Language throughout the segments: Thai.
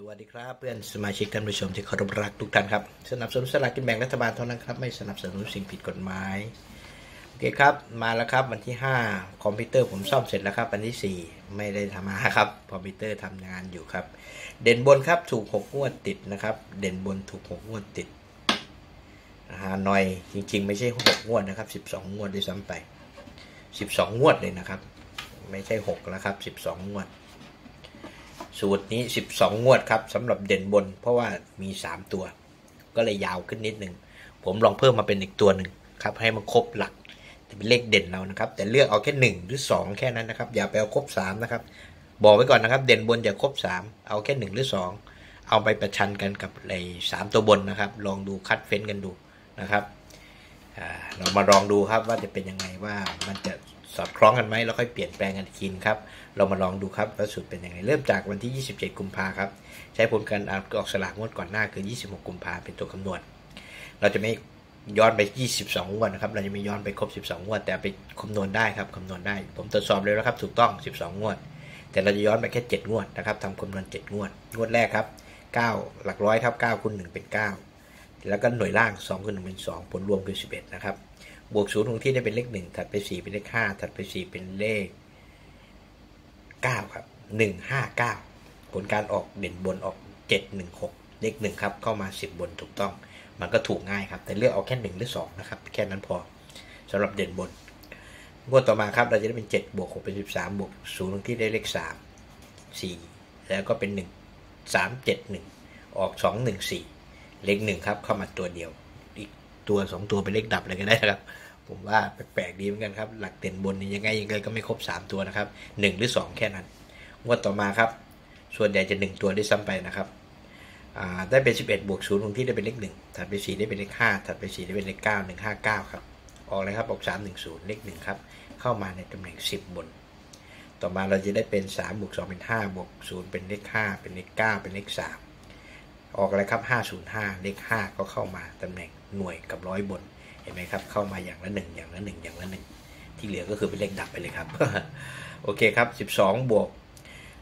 สวัสดีครับเพื่อนสมาชิกท่านผู้ชมที่เคารพรักทุกท่านครับสนับสนุนสลากกินแบ่งรัฐบาลเท่านั้นครับไม่สนับสนุนสิ่งผิดกฎหมายโอเคครับมาแล้วครับวันที่ 5 คอมพิวเตอร์ผมซ่อมเสร็จแล้วครับวันที่ 4 ไม่ได้ทำมาครับคอมพิวเตอร์ทำงานอยู่ครับ เด่นบนครับถูก6งวดติดนะครับ เด่นบนถูก6งวดติดฮานอยจริง ๆ ไม่ใช่6งวดนะครับ12 งวดด้วยซ้ำไป 12 งวดเลยนะครับ ไม่ใช่6แล้วครับ 12 งวด สูตรนี้ 12 งวดครับสำหรับเด่นบน เพราะว่ามี 3 ตัว ก็เลยยาวขึ้นนิดนึง ผมลองเพิ่มมาเป็นอีกตัวหนึ่งครับ ให้มันครบหลักจะเป็นเลขเด่นเรานะครับ แต่เลือกเอาแค่ 1 หรือ 2 แค่นั้นนะครับ อย่าไปเอาครบ 3 นะครับ บอกไว้ก่อนนะครับ เด่นบนอย่าครบ 3 เอาแค่ 1 หรือ 2 เอาไปประชันกันกับไอ้สามตัวบนนะครับ ลองดูคัดเฟ้นกันดูนะครับเรามาลองดูครับว่าจะเป็นยังไงว่ามันจะ สอดคล้องกันไหมแล้วค่อยเปลี่ยนแปลงกันอีกทีครับ เรามาลองดูครับว่าสุดเป็นยังไง เริ่มจากวันที่ 27 กุมภาครับ ใช้ผลการออกสลากงวดก่อนหน้าคือ 26 กุมภาเป็นตัวคำนวณ เราจะไม่ย้อนไป 22งวดนะครับ เราจะไม่ย้อนไปครบ 12งวด แต่ไปคำนวณได้ครับคำนวณได้ ผมตรวจสอบเลยแล้วครับ ถูกต้อง 12 งวด แต่เราจะย้อนไปแค่ 7 งวดนะครับทำคำนวณ 7 งวด งวดแรกครับ 9 หลักร้อยครับ9คูณ1เป็น 9 แล้วก็หน่วยล่าง 2คูณ1เป็น2ผลรวมคือ 11 นะครับ บวกศูนย์ของที่ได้เป็นเลข 1 ถัดไป 4 เป็นเลข 5 ถัดไป 4 เป็นเลข 9 ครับ 159 ผลการออกเด่นบนออก 716 เลข 1 ครับ เข้ามา 10 บนถูกต้อง มันก็ถูกง่ายครับ แต่เลือกเอาแค่ 1 หรือ 2 นะครับ แค่นั้นพอสำหรับเด่นบนงวดต่อมาครับ เราจะได้เป็น 7 บวก 6 เป็น 13 บวก0ตรงที่ได้เลข 3 4 แล้วก็เป็น 1 3 7 1 ออก 2 1 4 เลข1ครับเข้ามาตัวเดียว อีกตัว2ตัวเป็นเลขดับเลยก็ได้นะครับ ผมว่าแปลกๆดีเหมือนกันครับ หลักเด่นบนนี่ยังไงยังไงก็ไม่ครบ 3 ตัวนะครับ 1 หรือ 2 แค่นั้นงวดต่อมาครับ ส่วนใหญ่จะ 1 ตัวได้ซ้ำไปนะครับได้เป็น 11บวก0ตรงที่ได้เป็นเลข1ถัดไป4ได้เป็นเลข5ถัดไป4ได้เป็นเลข9 1 5 9ครับออกเลยครับออก3 1 0เลข1ครับเข้ามาในตำแหน่ง 10 บน ต่อมาเราจะได้เป็น3บวก2เป็น5บวก0เป็นเลข5เป็นเลข9เป็นเลข3 ออกอะไรครับ 505 เลข 5 ก็เข้ามาตำแหน่งหน่วยกับร้อยบน เห็นไหมครับ เข้ามาอย่างละ1อย่างละ1อย่างละ1 ที่เหลือก็คือเป็นเลขดับไปเลยครับ โอเคครับ 12 บวก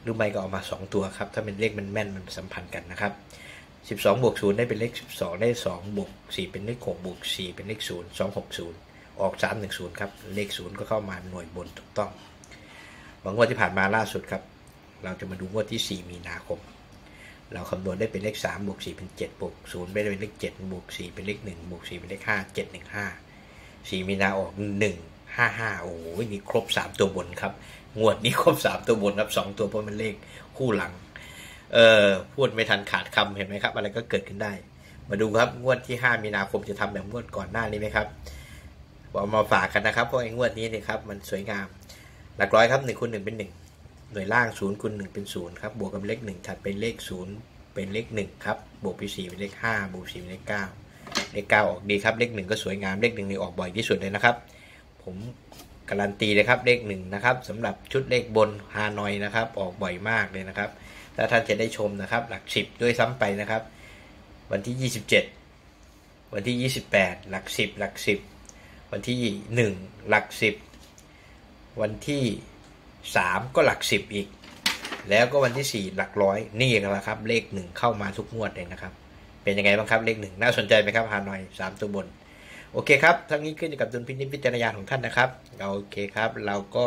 หรือไม่ก็ออกมา 2 ตัวครับ ถ้าเป็นเลขมันแม่นมันสัมพันธ์กันนะครับ 12 บวก 0 ได้เป็นเลข 12 ได้ 2 บวก 4 เป็นเลข 6 บวก 4 เป็นเลข 0 2 6 0 ออก 3 1 0 ครับ เลข 0 ก็เข้ามาหน่วยบนถูกต้อง บางงวดที่ผ่านมาล่าสุดครับ เราจะมาดูงวดที่ 4 มีนาคม เราคำนวณได้เป็นเลข3บวก4เป็น7บวก0ไม่ได้เป็นเลข7บวก4เป็นเลข1บวก4เป็นเลข5 7 1 5 4มีนาออก 1 5 5 โอ้โหนี่ครบ 3 ตัวบนครับ งวดนี้ครบ 3 ตัวบนครับ 2 ตัวเพราะมันเลขคู่หลัง เออพูดไม่ทันขาดคำเห็นไหมครับ อะไรก็เกิดขึ้นได้ มาดูครับ งวดที่ 5 มีนาคมจะทำแบบงวดก่อนหน้านี้ไหมครับบอกมาฝากกันนะครับเพราะไอ้งวดนี้เนี่ยครับมันสวยงาม หลักร้อยครับ1คูณ1เป็น 1 หน่วยล่าง0คูณ1เป็น0ครับบวกกับเลข 1 ถัดเป็นเลข 0 เป็นเลข1ครับบวกไป4เป็นเลข 5 บวก4เป็นเลข 9 เลข 9 ออกดีครับ เลข 1 ก็สวยงามเลข1นี่ออกบ่อยที่สุดเลยนะครับ ผมการันตีเลยครับเลข 1 นะครับสำหรับชุดเลขบนฮานอยนะครับ ออกบ่อยมากเลยนะครับถ้าท่านจะได้ชมนะครับ หลัก 10 ด้วยซ้ำไปนะครับ วันที่ 27 วันที่ 28 หลัก 10 หลัก 10 วันที่ 1 หลัก 10 วันที่ 3 ก็หลัก 10 อีก แล้วก็วันที่ 4 หลักร้อยนี่แหละครับ เลข 1 เข้ามาทุกงวดเลยนะครับ เป็นยังไงบ้างครับเลข 1 น่าสนใจไหมครับฮานอย 3 ตัวบน โอเคครับ ทั้งนี้ขึ้นอยู่กับดุลพินิจพิจารณาของท่านนะครับ โอเคครับ เราก็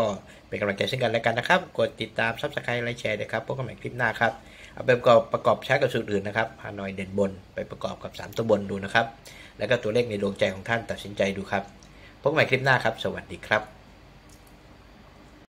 เป็นกำลังใจซึ่งกันและกันนะครับ กดติดตามซับสไครต์ไลค์แชร์ด้วยครับพบกันใหม่คลิปหน้าครับเอาไปประกอบประกอบใช้กับสูตรอื่นนะครับฮานอยเด่นบนไปประกอบกับ 3 ตัวบนดูนะครับ แล้วก็ตัวเลขในดวงใจของท่านตัดสินใจดูครับพบกันใหม่คลิปหน้าครับ สวัสดีครับ